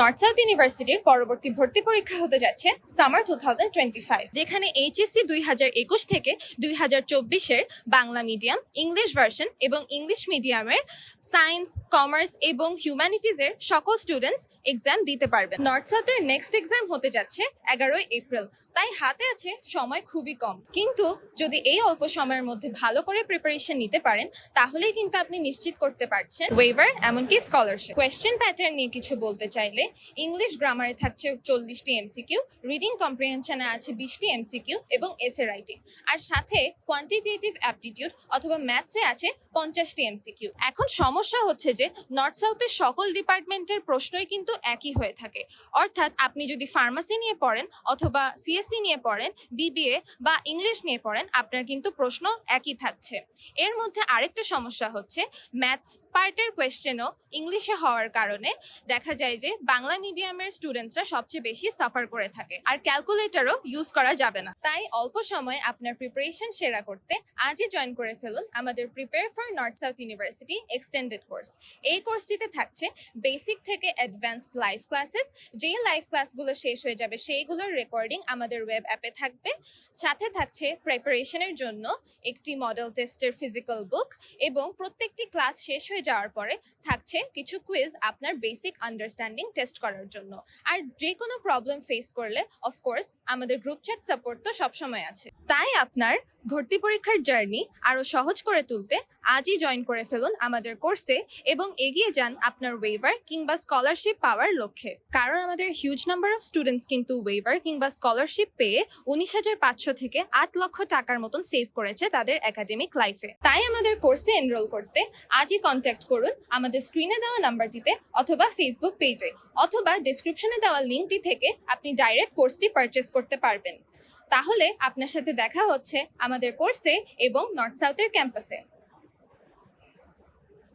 North south ইউনিভার্সিটির পরবর্তী ভর্তি পরীক্ষা হতে যাচ্ছে সামার টু যেখানে এইচএসসি দুই হাজার একুশ থেকে দুই হাজার চব্বিশের বাংলা মিডিয়াম, ইংলিশ ভার্সন এবং ইংলিশ মিডিয়ামের সায়েন্স, কমার্স এবং হিউম্যানিটিজের সকল স্টুডেন্টস এক্সাম দিতে পারবেন। নর্থ সাউথের নেক্সট এক্সাম হতে যাচ্ছে এগারোই এপ্রিল, তাই হাতে আছে সময় খুবই কম। কিন্তু যদি এই অল্প সময়ের মধ্যে ভালো করে প্রিপারেশন নিতে পারেন, তাহলেই কিন্তু আপনি নিশ্চিত করতে পারছেন ওয়েভার এমনকি স্কলারশিপ কোয়েশ্চেন প্যাটার্ন নিয়ে কিছু বলতে চাইলে ইংলিশ গ্রামারে থাকছে চল্লিশটি এমসিকিউ রিডিং কম্প্রিহেনশনে আছে বিশটি এমসিকিউ এবং এসে রাইটিং আর সাথে কোয়ান্টিটেটিভ অ্যাপটিটিউড অথবা ম্যাথসে আছে পঞ্চাশটি এমসিকিউ এখন সমস্যা হচ্ছে যে নর্থ সাউথের সকল ডিপার্টমেন্টের প্রশ্নই কিন্তু একই হয়ে থাকে। অর্থাৎ আপনি যদি ফার্মাসি নিয়ে পড়েন অথবা সিএসসি নিয়ে পড়েন বিবিএ বা ইংলিশ নিয়ে পড়েন, আপনার কিন্তু প্রশ্ন একই থাকছে। এর মধ্যে আরেকটা সমস্যা হচ্ছে ম্যাথস পার্টের কোয়েশ্চেনও ইংলিশে হওয়ার কারণে দেখা যায় যে বাংলা মিডিয়ামের স্টুডেন্টসরা সবচেয়ে বেশি সাফার করে থাকে। আর ক্যালকুলেটরও ইউজ করা যাবে না। তাই অল্প সময়ে আপনার প্রিপারেশন সেরা করতে আজই জয়েন করে ফেলুন আমাদের prepare for north south university extended course এই কোর্সটিতে থাকছে বেসিক থেকে অ্যাডভান্সড লাইভ ক্লাসেস যেই লাইভ ক্লাসগুলো শেষ হয়ে যাবে সেইগুলোর রেকর্ডিং আমাদের ওয়েব অ্যাপে থাকবে। সাথে থাকছে প্রিপারেশনের জন্য একটি মডেল টেস্টের ফিজিক্যাল বুক এবং প্রত্যেকটি ক্লাস শেষ হয়ে যাওয়ার পরে থাকছে কিছু কুইজ আপনার বেসিক আন্ডারস্ট্যান্ডিং টেস্ট করার জন্য। আর যে কোনো প্রবলেম ফেস করলে অফকোর্স আমাদের গ্রুপ চ্যাট সাপোর্ট তো সবসময় আছে। তাই আপনার ভর্তি পরীক্ষার জার্নি আরও সহজ করে তুলতে আজই জয়েন করে ফেলুন আমাদের কোর্সে এবং এগিয়ে যান আপনার ওয়েভার কিংবা স্কলারশিপ পাওয়ার লক্ষ্যে। কারণ আমাদের হিউজ নাম্বার অফ স্টুডেন্টস কিন্তু ওয়েভার কিংবা স্কলারশিপ পেয়ে উনিশ হাজার পাঁচশো থেকে আট লক্ষ টাকার মতন সেভ করেছে তাদের একাডেমিক লাইফে তাই আমাদের কোর্সে এনরোল করতে আজই কন্ট্যাক্ট করুন আমাদের স্ক্রিনে দেওয়া নাম্বারটিতে অথবা ফেসবুক পেজে অথবা ডিসক্রিপশনে দেওয়া লিঙ্কটি থেকে আপনি ডাইরেক্ট কোর্সটি পারচেস করতে পারবেন। তাহলে আপনার সাথে দেখা হচ্ছে আমাদের কোর্সে এবং নর্থ সাউথের ক্যাম্পাসে